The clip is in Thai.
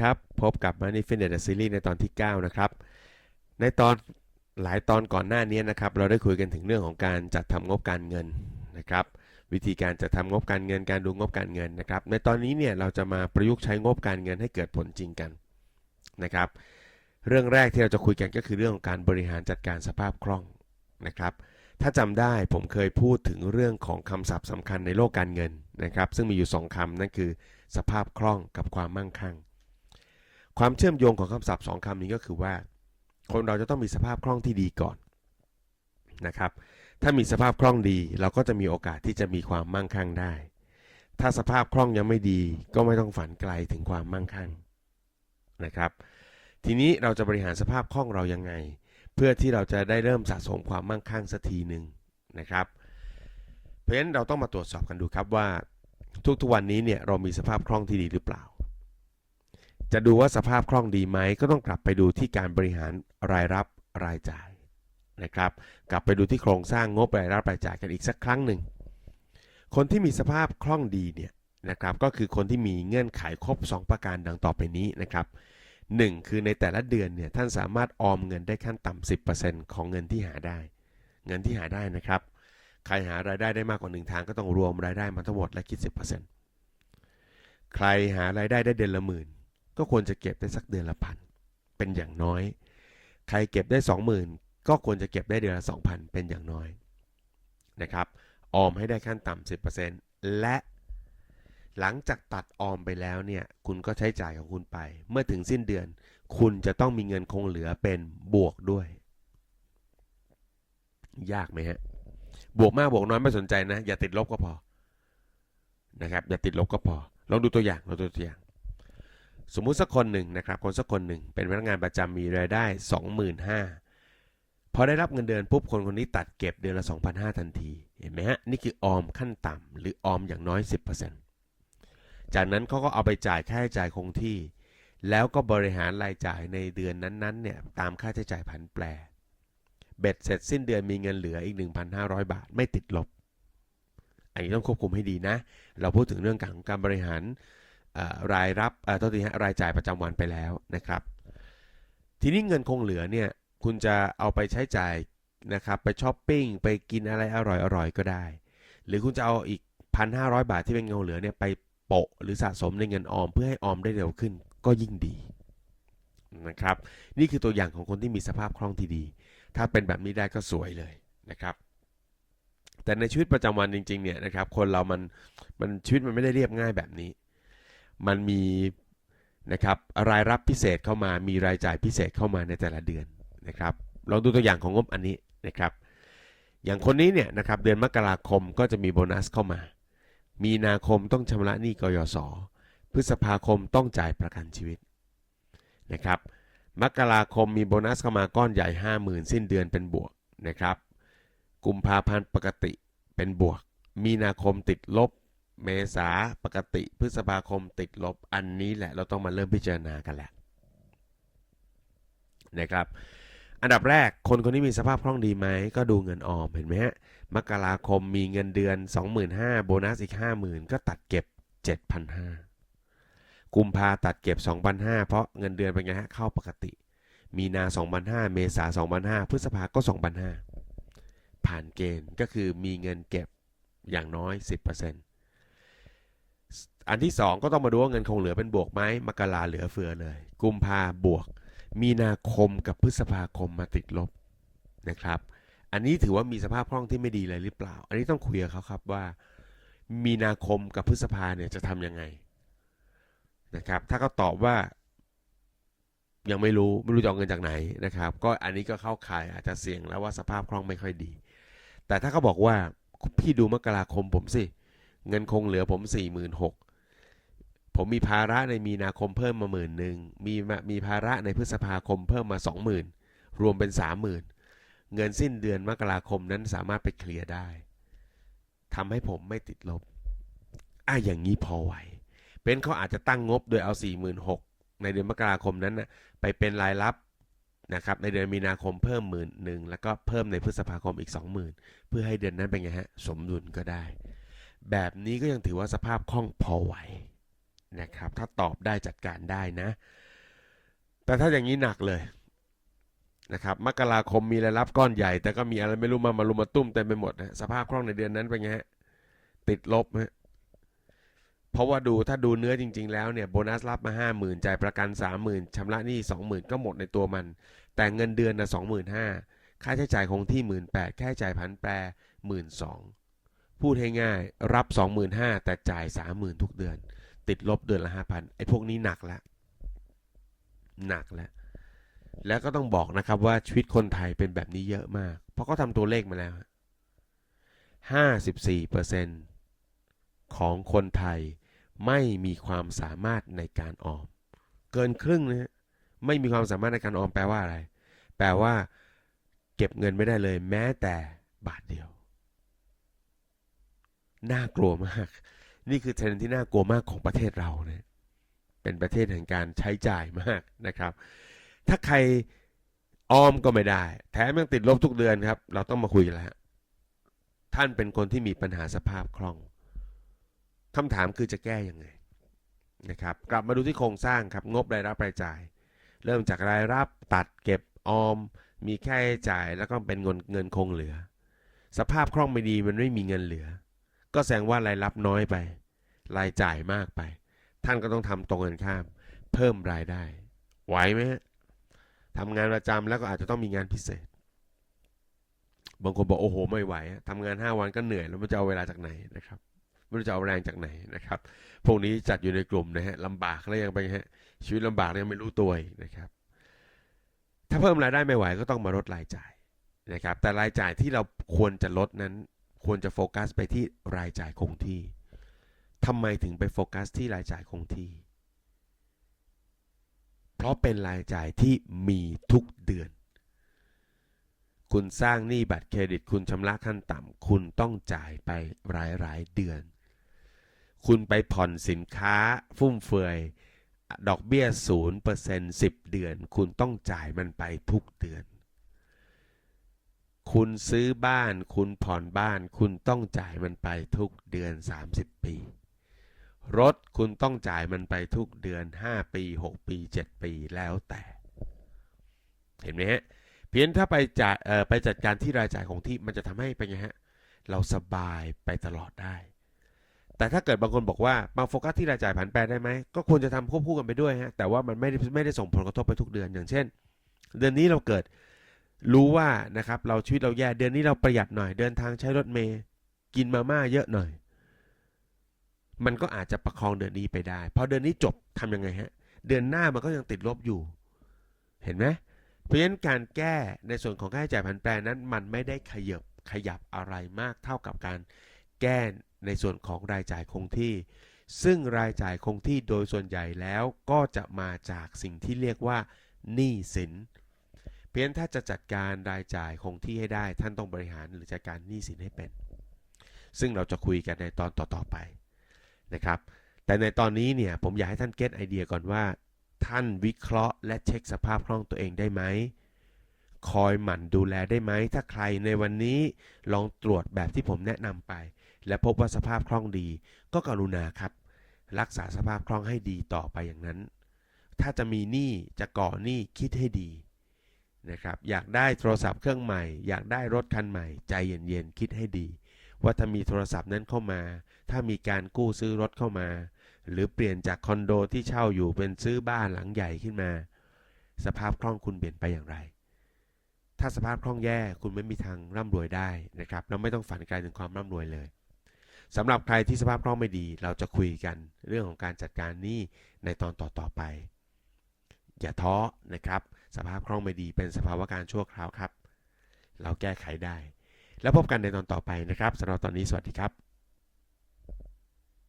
ครับ พบกับ Money Fitness Series ในตอนที่ 9 นะครับ ในตอนหลายตอนก่อนหน้านี้นะครับ เราได้คุยกันถึงเรื่องของการจัดทำงบการเงินนะครับ วิธีการจัดทำงบการเงินการดูงบการเงินนะครับ ในตอนนี้เนี่ยเราจะมาประยุกต์ใช้งบการเงินให้เกิดผลจริงกันนะครับ เรื่องแรกที่เราจะคุยกันก็คือเรื่องของการบริหารจัดการสภาพคล่องนะครับถ้าจำได้ผมเคยพูดถึงเรื่องของคำศัพท์สำคัญในโลกการเงินนะครับ ซึ่งมีอยู่ 2คำนั่นคือ สภาพคล่องกับความมั่งคั่ง ความเชื่อมโยงของคำศัพท์สองคำนี้ก็คือว่า คนเราจะต้องมีสภาพคล่องที่ดีก่อนนะครับ ถ้ามีสภาพคล่องดี เราก็จะมีโอกาสที่จะมีความมั่งคั่งได้ ถ้าสภาพคล่องยังไม่ดี ก็ไม่ต้องฝันไกลถึงความมั่งคั่งนะครับ ทีนี้เราจะบริหารสภาพคล่องเรายังไง เพื่อที่เราจะได้เริ่มสะสมความมั่งคั่งสักทีหนึ่งนะครับ เพราะฉะนั้นเราต้องมาตรวจสอบกันดูครับว่า ทุกๆวันนี้เนี่ยเรามีสภาพคล่องที่ดีหรือเปล่า จะดูว่าสภาพคล่องดีไหมก็ต้องกลับไปดูที่การบริหารรายรับรายจ่ายนะครับกลับไปดูที่โครงสร้างงบรายรับรายจ่ายกันอีกสักครั้งหนึ่ง คนที่มีสภาพคล่องดีเนี่ยนะครับก็คือคนที่มีเงื่อนไขครบ 2 ประการดังต่อไปนี้นะครับ 1 คือในแต่ละเดือนเนี่ยท่านสามารถออมเงินได้ขั้นต่ำ10%ของเงินที่หาได้ เงินที่หาได้นะครับ ใครหารายได้ได้มากกว่าหนึ่งทางก็ต้องรวมรายได้มาทั้งหมดและคิด 10%ใครหารายได้ได้เดือนละหมื่น ก็ควรจะเก็บได้สักเดือนละพันเป็นอย่างน้อย ใครเก็บได้ 20,000 ก็ควรจะเก็บได้เดือนละ 2,000 เป็นอย่างน้อยนะครับออมให้ได้ขั้นต่ำ10%และหลังจากตัดออมไปแล้วเนี่ย คุณก็ใช้จ่ายของคุณไป เมื่อถึงสิ้นเดือน คุณจะต้องมีเงินคงเหลือเป็นบวกด้วย ยากไหมฮะ บวกมากบวกน้อยไม่สนใจนะ อย่าติดลบก็พอ นะครับ อย่าติดลบก็พอ ลองดูตัวอย่างลองดูตัวอย่าง สมมุติสักคนหนึ่งนะครับคนสักคนหนึ่งเป็นพนักงานประจำมีรายได้ 25,000พอได้รับเงินเดือนปุ๊บคนคนนี้ตัดเก็บเดือนละ 2,500 ทันที เห็นไหมฮะ นี่คือออมขั้นต่ำหรือออมอย่างน้อย 10%จากนั้นเขาก็เอาไปจ่ายค่าใช้จ่ายคงที่ แล้วก็บริหารรายจ่ายในเดือนนั้นๆเนี่ยตามค่าใช้จ่ายผันแปร เบ็ดเสร็จสิ้นเดือนมีเงินเหลืออีก 1,500 บาทไม่ติดลบ อันนี้ต้องควบคุมให้ดีนะ เราพูดถึงเรื่องของการบริหาร รายรับเอ่อโทษทีฮะรายจ่ายประจำวันไปแล้วนะครับ ทีนี้เงินคงเหลือเนี่ยคุณจะเอาไปใช้จ่ายนะครับไปช้อปปิ้งไปกินอะไรอร่อยๆก็ได้ หรือคุณจะเอาอีก 1,500 บาทที่เป็นเงินเหลือเนี่ยไปโปะหรือสะสมในเงินออมเพื่อให้ออมได้เร็วขึ้นก็ยิ่งดีนะครับ นี่คือตัวอย่างของคนที่มีสภาพคล่องที่ดี ถ้าเป็นแบบนี้ได้ก็สวยเลยนะครับ แต่ในชีวิตประจำวันจริงๆเนี่ยนะครับคนเรามันมันชีวิตมันไม่ได้เรียบง่ายแบบนี้ มันมีนะครับรายรับพิเศษเข้ามามีรายจ่ายพิเศษเข้ามาในแต่ละเดือนนะครับลองดูตัวอย่างของงบอันนี้นะครับอย่างคนนี้เนี่ยนะครับเดือนมกราคมก็จะมีโบนัสเข้ามา มีนาคมต้องชำระหนี้กยศพฤษภาคมต้องจ่ายประกันชีวิตนะครับมกราคมมีโบนัสเข้ามาก้อนใหญ่ 50,000 สิ้นเดือนเป็นบวกนะครับกุมภาพันธ์ปกติเป็นบวก มีนาคมติดลบ เมษาปกติพฤษภาคมติดลบอันนี้แหละเราต้องมาเริ่มพิจารณากันแหละนะครับอันดับแรกคนคนนี้มีสภาพคล่องดีไหมก็ดูเงินออมเห็นไหมฮะมกราคมมีเงินเดือน 25,000โบนัสอีก 50,000 ก็ตัดเก็บ 7,500กุมภาตัดเก็บ 2,500 เพราะเงินเดือนเป็นไงฮะเข้าปกติ มีนา 2,500 เมษา 2,500 พฤษภาก็ 2,500 ผ่านเกณฑ์ก็คือมีเงินเก็บอย่างน้อย 10% อันที่ 2 ก็ต้องมาดูว่าเงินคงเหลือเป็นบวกไหมมกราเหลือเฟือเลย กุมภาบวก มีนาคมกับพฤษภาคมมาติดลบนะครับ อันนี้ถือว่ามีสภาพคล่องที่ไม่ดีเลยหรือเปล่า อันนี้ต้องคุยกับเขาครับว่า มีนาคมกับพฤษภาเนี่ยจะทำยังไงนะครับ ถ้าเขาตอบว่ายังไม่รู้ไม่รู้จะเอาเงินจากไหนนะครับ ก็อันนี้ก็เข้าข่ายอาจจะเสี่ยงแล้วว่าสภาพคล่องไม่ค่อยดี แต่ถ้าเขาบอกว่าพี่ดูมกราคมผมสิ เงินคงเหลือผมสี่หมื่นหกผมมีภาระในมีนาคมเพิ่มมาหมื่นหนึ่งมีมีภาระในพฤษภาคมเพิ่มมาสองหมื่นรวมเป็นสามหมื่นเงินสิ้นเดือนมกราคมนั้นสามารถไปเคลียร์ได้ทำให้ผมไม่ติดลบอะอย่างนี้พอไหวเป็นเขาอาจจะตั้งงบโดยเอา 4 6 0 0 0 ในเดือนมกราคมนั้นนะไปเป็นรายรับนะครับในเดือนมีนาคมเพิ่มหมื่นหนึ่งแล้วก็เพิ่มในพฤษภาคมอีก 20,000 เพื่อให้เดือนนั้นเป็นไงฮะสมดุลก็ได้ แบบนี้ก็ยังถือว่าสภาพคล่องพอไหวนะครับ ถ้าตอบได้จัดการได้นะ แต่ถ้าอย่างนี้หนักเลยนะครับ มกราคมมีรายรับก้อนใหญ่ แต่ก็มีอะไรไม่รู้มามารุมมาตุ้มเต็มไปหมดนะ สภาพคล่องในเดือนนั้นเป็นไงฮะ ติดลบฮะ เพราะว่าดูถ้าดูเนื้อจริง ๆ แล้วเนี่ยโบนัสรับมาห้าหมื่นจ่ายประกันสามหมื่นชำระหนี้สองหมื่นก็หมดในตัวมัน แต่เงินเดือนนะสองหมื่นห้าค่าใช้จ่ายคงที่หมื่นแปดค่าใช้จ่ายผันแปรหมื่นสอง พูดให้ง่ายรับสองหมื่นห้าแต่จ่ายสามหมื่นทุกเดือน ติดลบเดือนละห้าพันไอ้พวกนี้หนักแล้วหนักแล้ว แล้วก็ต้องบอกนะครับว่าชีวิตคนไทยเป็นแบบนี้เยอะมาก เพราะเขาทำตัวเลขมาแล้วห้าสิบสี่เปอร์เซ็นของคนไทยไม่มีความสามารถในการออม เกินครึ่งนะไม่มีความสามารถในการออมแปลว่าอะไร แปลว่า เก็บเงินไม่ได้เลยแม้แต่บาทเดียว น่ากลัวมาก นี่คือเทรนที่น่ากลัวมากของประเทศเราเนะเป็นประเทศแห่งการใช้จ่ายมากนะครับ ถ้าใครออมก็ไม่ได้ แถมยังติดลบทุกเดือนครับ เราต้องมาคุยกันแล้วท่านเป็นคนที่มีปัญหาสภาพคล่องคำถามคือจะแก้ยังไงนะครับ กลับมาดูที่โครงสร้างครับ งบรายรับรายจ่าย เริ่มจากรายรับตัดเก็บออม มีค่าใช้จ่ายแล้วก็เป็นเงินเงินคงเหลือ สภาพคล่องไม่ดีมันไม่มีเงินเหลือ ก็แสดงว่ารายรับน้อยไป รายจ่ายมากไป ท่านก็ต้องทำตรงกันข้าม เพิ่มรายได้ ไหวไหมฮะทำงานประจำแล้วก็อาจจะต้องมีงานพิเศษ บางคนบอกโอ้โห ไม่ไหวทำงาน 5 วันก็เหนื่อย แล้วมันจะเอาเวลาจากไหนนะครับไม่รู้จะเอาแรงจากไหนนะครับ พวกนี้จัดอยู่ในกลุ่มนะฮะลำบากแล้วยังไปฮะชีวิตลำบากแล้วยังไม่รู้ตัวอีกนะครับ ถ้าเพิ่มรายได้ไม่ไหวก็ต้องมาลดรายจ่ายนะครับ แต่รายจ่ายที่เราควรจะลดนั้น ควรจะโฟกัสไปที่รายจ่ายคงที่ทำไมถึงไปโฟกัสที่รายจ่ายคงที่ เพราะเป็นรายจ่ายที่มีทุกเดือน คุณสร้างหนี้บัตรเครดิต คุณชำระขั้นต่ำคุณต้องจ่ายไปรายรายๆเดือน คุณไปผ่อนสินค้าฟุ่มเฟือยดอกเบี้ย0% 10 เดือน คุณต้องจ่ายมันไปทุกเดือน คุณซื้อบ้าน คุณผ่อนบ้าน คุณต้องจ่ายมันไปทุกเดือน 30 ปี รถคุณต้องจ่ายมันไปทุกเดือน 5 ปี 6 ปี 7 ปีแล้วแต่ เห็นไหมฮะ เพียงถ้าไปจ่ายเอ่อไปจัดการที่รายจ่ายของที่มันจะทำให้เป็นไงฮะ เราสบายไปตลอดได้ แต่ถ้าเกิดบางคนบอกว่ามาโฟกัสที่รายจ่ายผันแปรได้ไหม ก็ควรจะทำควบคู่กันไปด้วยฮะ แต่ว่ามันไม่ได้ไม่ได้ส่งผลกระทบไปทุกเดือน อย่างเช่น เดือนนี้เราเกิด รู้ว่านะครับเราชีวิตเราแย่เดือนนี้เราประหยัดหน่อยเดินทางใช้รถเมย์กินมาม่าเยอะหน่อย มันก็อาจจะประคองเดือนนี้ไปได้พอเดือนนี้จบทำยังไงฮะเดือนหน้ามันก็ยังติดลบอยู่ เห็นไหมเพราะฉะนั้นการแก้ในส่วนของค่าใช้จ่ายผันแปรนั้น มันไม่ได้ขยับขยับอะไรมากเท่ากับการแก้ในส่วนของรายจ่ายคงที่ ซึ่งรายจ่ายคงที่โดยส่วนใหญ่แล้วก็จะมาจากสิ่งที่เรียกว่าหนี้สิน เพียงถ้าจะจัดการรายจ่ายคงที่ให้ได้ท่านต้องบริหารหรือจัดการหนี้สินให้เป็น ซึ่งเราจะคุยกันในตอนต่อๆไปนะครับ แต่ในตอนนี้เนี่ยผมอยากให้ท่านเก็ตไอเดียก่อนว่า ท่านวิเคราะห์และเช็คสภาพคล่องตัวเองได้ไหมคอยหมั่นดูแลได้ไหม ถ้าใครในวันนี้ลองตรวจแบบที่ผมแนะนำไป และพบว่าสภาพคล่องดี ก็กรุณาครับ รักษาสภาพคล่องให้ดีต่อไปอย่างนั้น ถ้าจะมีหนี้จะก่อหนี้คิดให้ดี นะครับอยากได้โทรศัพท์เครื่องใหม่ อยากได้รถคันใหม่ ใจเย็นๆคิดให้ดี ว่าถ้ามีโทรศัพท์นั้นเข้ามา ถ้ามีการกู้ซื้อรถเข้ามา หรือเปลี่ยนจากคอนโดที่เช่าอยู่เป็นซื้อบ้านหลังใหญ่ขึ้นมา สภาพคล่องคุณเปลี่ยนไปอย่างไร ถ้าสภาพคล่องแย่คุณไม่มีทางร่ำรวยได้นะครับเราไม่ต้องฝันไกลถึงความร่ำรวยเลยสำหรับใครที่สภาพคล่องไม่ดี เราจะคุยกันเรื่องของการจัดการหนี้ในตอนต่อๆไป อย่าท้อนะครับ สภาพคล่องไม่ดีเป็นสภาวะการชั่วคราวครับ เราแก้ไขได้ แล้วพบกันในตอนต่อไปนะครับสำหรับตอนนี้สวัสดีครับ